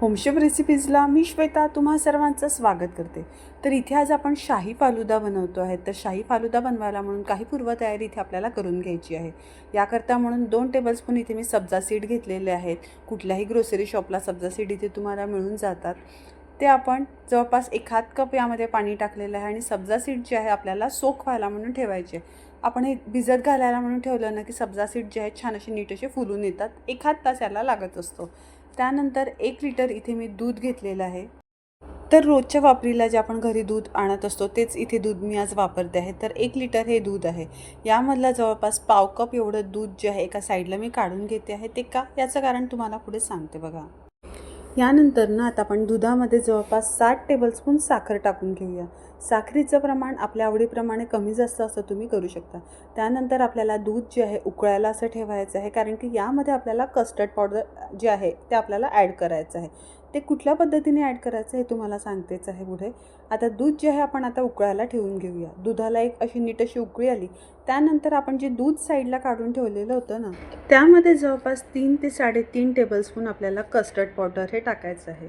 होमशेप रेसिपीजला मी श्वेता तुम्हा सर्वांचं स्वागत करते. तर इथे आज आपण शाही फालुदा बनवतो आहे. तर शाही फालुदा बनवायला म्हणून काही पूर्वतयारी इथे आपल्याला करून घ्यायची आहे. याकरता म्हणून दोन टेबलस्पून इथे मी सब्जा सीड घेतलेले आहेत. कुठल्याही ग्रोसरी शॉपला सब्जा सीड इथे तुम्हाला मिळून जातात. ते आपण जवळपास एखाद कप यामध्ये पाणी टाकलेलं आहे आणि सब्जा सीड जे आहे आपल्याला सोख व्हायला म्हणून ठेवायचे आपण हे भिजत घालायला म्हणून ठेवलं ना की सब्जा सीड जे आहेत छान असे नीट असे फुलून येतात. एखाद तास याला लागत असतो. त्यानंतर एक लिटर इथे मी दूध घेतलेलं आहे. तर रोजच्या वापरीला जे आपण घरी दूध आणत असतो तेच इथे दूध मी आज वापरते आहे. तर एक लिटर हे दूध आहे. यामधला जवळपास पाव कप एवढं दूध जे आहे एका साईडला मी काढून घेते आहे. ते का? याचं कारण तुम्हाला पुढे सांगते बघा. यानंतर ना आता आपण दुधामध्ये जवळपास सात टेबलस्पून साखर टाकून घेऊया. साखरेचं प्रमाण आपल्या आवडीप्रमाणे कमी जास्त असं तुम्ही करू शकता. त्यानंतर आपल्याला दूध जे आहे उकळायला असं ठेवायचं आहे कारण की यामध्ये आपल्याला कस्टर्ड पावडर जे आहे ते आपल्याला ॲड करायचं आहे. ते कुठल्या पद्धतीने ॲड करायचं हे तुम्हाला सांगतेच आहे पुढे. आता दूध जे आहे आपण आता उकळायला ठेवून घेऊया. दुधाला एक अशी नीट अशी उकळी आली. त्यानंतर आपण जे दूध साईडला काढून ठेवलेलं होतं ना त्यामध्ये जवळपास तीन ते साडेतीन टेबलस्पून आपल्याला कस्टर्ड पावडर हे टाकायचं आहे.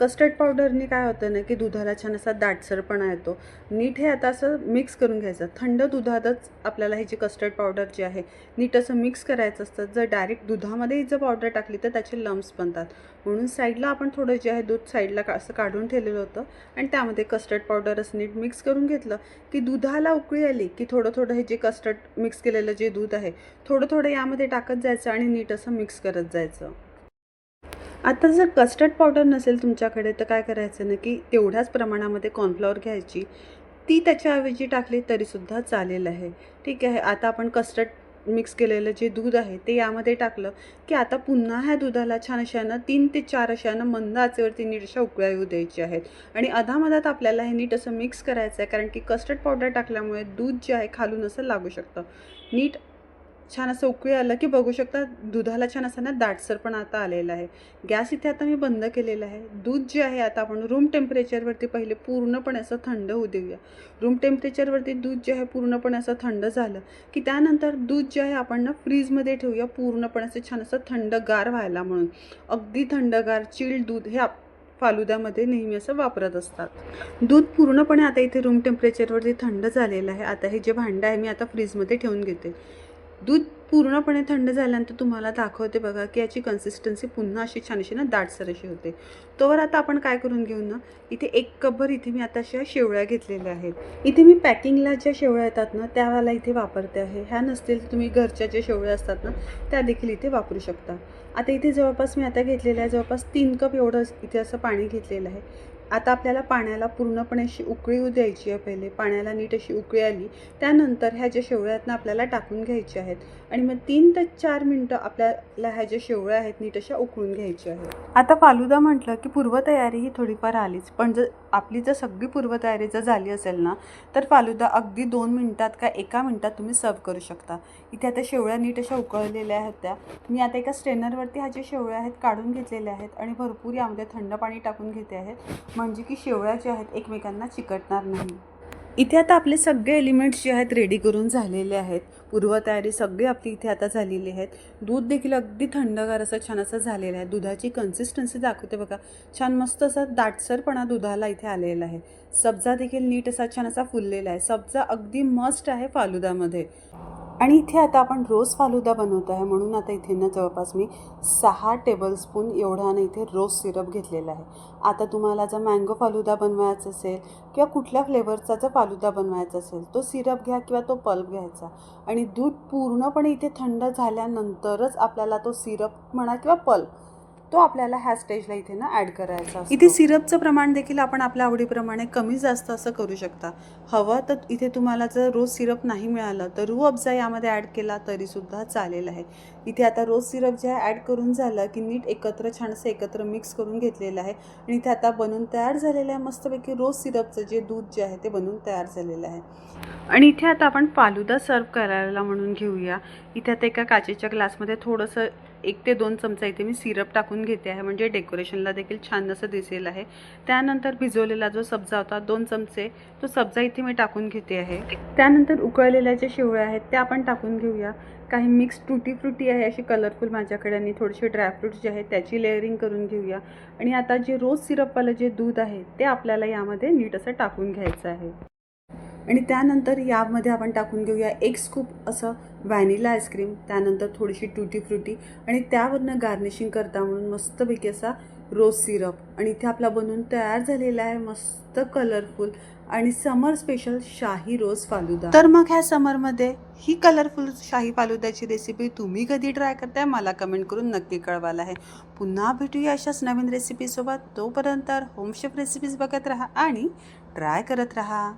कस्टर्ड पावडरने काय होतं ना की दुधाला छान असा दाटसरपणा येतो. नीट हे आता असं मिक्स करून घ्यायचं. थंड दुधातच आपल्याला हे जे कस्टर्ड पावडर जे आहे नीट असं मिक्स करायचं असतं. जर डायरेक्ट दुधामध्ये जर पावडर टाकली तर त्याचे लम्स बनतात. म्हणून साईडला आपण थोडं जे आहे दूध साईडला का असं काढून ठेवलेलं होतं आणि त्यामध्ये कस्टर्ड पावडर असं नीट मिक्स करून घेतलं की दुधाला उकळी आली की थोडं थोडं हे जे कस्टर्ड मिक्स केलेलं जे दूध आहे थोडं थोडं यामध्ये टाकत जायचं आणि नीट असं मिक्स करत जायचं. आता जर कस्टर्ड पावडर नसेल तुमच्याकडे तर काय करायचं ना की तेवढ्याच प्रमाणामध्ये कॉर्नफ्लॉवर घ्यायची. ती त्याच्याऐवजी टाकली तरीसुद्धा चालेल आहे. ठीक आहे आता आपण कस्टर्ड मिक्स केलेलं जे दूध आहे ते यामध्ये टाकलं की आता पुन्हा ह्या दुधाला छान अशानं तीन ते चार अशानं मंद आचेवरती नीट अशा उकळ्या येऊ द्यायची आहेत. आणि अधामधात आपल्याला हे नीट असं मिक्स करायचं आहे कारण की कस्टर्ड पावडर टाकल्यामुळे दूध जे आहे खालून असं लागू शकतं. नीट छान असं उकळी आलं की बघू शकता दुधाला छान असं ना दाटसर पण आता आलेला आहे. गॅस इथे आता मी बंद केलेला आहे. दूध जे आहे आता आपण रूम टेम्परेचरवरती पहिले पूर्णपणे असं थंड होऊ देऊया. रूम टेम्परेचरवरती दूध जे आहे पूर्णपणे असं थंड झालं की त्यानंतर दूध जे आहे आपण ना फ्रीजमध्ये ठेवूया पूर्णपणे असं छान असं थंडगार व्हायला म्हणून. अगदी थंडगार चिल्ड दूध हे आप फालुद्यामध्ये नेहमी असं वापरत असतात. दूध पूर्णपणे आता इथे रूम टेम्परेचरवरती थंड झालेलं आहे. आता हे जे भांडं आहे मी आता फ्रीजमध्ये ठेवून घेते. दूध पूर्णपणे थंड झाल्यानंतर तुम्हाला दाखवते बघा की याची कन्सिस्टन्सी पुन्हा अशी छान अशी ना दाटसर अशी होते. तोवर आता आपण काय करून घेऊ ना? इथे एक कपभर इथे मी आता अशा शेवळ्या घेतलेल्या आहेत. इथे मी पॅकिंगला ज्या शेवळ्या येतात ना त्याला इथे वापरते आहे. ह्या नसतील तर तुम्ही घरच्या ज्या शेवळ्या असतात ना त्या देखील इथे वापरू शकता. आता इथे जवळपास मी आता घेतलेलं आहे जवळपास तीन कप एवढं इथे असं पाणी घेतलेलं आहे. आता आपल्याला पाण्याला पूर्णपणे अशी उकळी येऊ द्यायची आहे पहिले. पाण्याला नीट अशी उकळी आली. त्यानंतर ह्या ज्या शेवळ्यातनं आपल्याला टाकून घ्यायच्या आहेत. आणि मग तीन ते चार मिनटं आपल्याला ह्या ज्या शेवळ्या आहेत नीट अशा उकळून घ्यायच्या आहेत. आता फालुदा म्हटलं की पूर्वतयारी ही थोडीफार आलीच. पण जर आपली जर सगळी पूर्वतयारी जर झाली असेल ना तर फालुदा अगदी दोन मिनटात का एका मिनटात तुम्ही सर्व करू शकता. इथे आता शेवळ्या नीट अशा उकळलेल्या आहेत त्या मी आता एका स्ट्रेनरवरती ह्या ज्या शेवळ्या आहेत काढून घेतलेल्या आहेत आणि भरपूर यामध्ये थंड पाणी टाकून घेते आहेत म्हणजे की शेवळ्या ज्या आहेत एकमेकांना चिकटणार नाही. इथे आता आपले सगळे एलिमेंट्स जे आहेत रेडी करून झालेले आहेत. पूर्वतयारी सगळी आपली इथे आता झालेली आहेत. दूध देखील अगदी थंडगार असं छान असं झालेलं आहे. दुधाची कन्सिस्टन्सी दाखवते बघा. छान मस्त असा दाटसरपणा दुधाला इथे आलेला आहे. सब्जा देखील नीट असा छान असा फुललेला आहे. सब्जा अगदी मस्ट आहे फालुदामध्ये. आणि इथे आता आपण रोज फालुदा बनवत आहे म्हणून आता इथे ना जवळपास मी सहा टेबलस्पून एवढ्यानं ना इथे रोज सिरप घेतलेला आहे. आता तुम्हाला जर मँगो फालुदा बनवायचा असेल किंवा कुठल्या फ्लेवरचा जर फालुदा बनवायचा असेल तो सिरप घ्या किंवा तो पल्प घ्यायचा. आणि दूध पूर्णपणे इथे थंड झाल्यानंतरच आपल्याला तो सिरप म्हणा किंवा पल्प तो आपल्याला ह्या स्टेजला इथे ना ॲड करायचा इथे सिरपचं प्रमाण देखील आपण आपल्या आवडीप्रमाणे कमी जास्त असं करू शकता. हवं तर इथे तुम्हाला जर रोज सिरप नाही मिळालं तर रू अब्जा यामध्ये ॲड केला तरीसुद्धा चालेल आहे. इथे आता रोज सिरप जे आहे ॲड करून झालं की नीट एकत्र छानसं एकत्र मिक्स करून घेतलेलं आहे. आणि इथे आता बनून तयार झालेलं आहे मस्तपैकी रोज सिरपचं जे दूध जे आहे ते बनून तयार झालेलं आहे. आणि इथे आता आपण फालुदा सर्व करायला म्हणून घेऊया. इथे आता एका काचेच्या ग्लासमध्ये थोडंसं एक ते दोन चमचा इथे मी सिरप टाकून घेते आहे. म्हणजे डेकोरेशनला देखील छान असं दिसेल आहे. त्यानंतर भिजवलेला जो सब्जा होता दोन चमचे तो सब्जा इथे मी टाकून घेते आहे. त्यानंतर उकळलेल्या ज्या शेवळ्या आहेत त्या आपण टाकून घेऊया. काही मिक्स टुटी फ्रुटी आहे अशी कलरफुल माझ्याकडे आणि थोडेसे ड्रायफ्रुट्स जे आहेत त्याची लेअरिंग करून घेऊया. आणि आता जे रोज सिरपवालं जे दूध आहे ते आपल्याला यामध्ये नीट असं टाकून घ्यायचं आहे. आणि त्यानंतर यामध्ये आपण टाकून घेऊया एक स्कूप असं व्हॅनिला आईस्क्रीम त्यानंतर थोडीशी टुटी फ्रुटी आणि त्यावरनं गार्निशिंग करता म्हणून मस्तपैकी असा रोज सिरप आणि इथे आपला बनवून तयार झालेला आहे मस्त कलरफुल आणि समर स्पेशल शाही रोज फालुदा. तर मग ह्या समरमध्ये ही कलरफुल शाही फालुद्याची रेसिपी तुम्ही कधी ट्राय करताय मला कमेंट करून नक्की कळवायला आहे. पुन्हा भेटूया अशाच नवीन रेसिपीसोबत तोपर्यंत होमशेफ रेसिपीज बघत राहा आणि ट्राय करत राहा.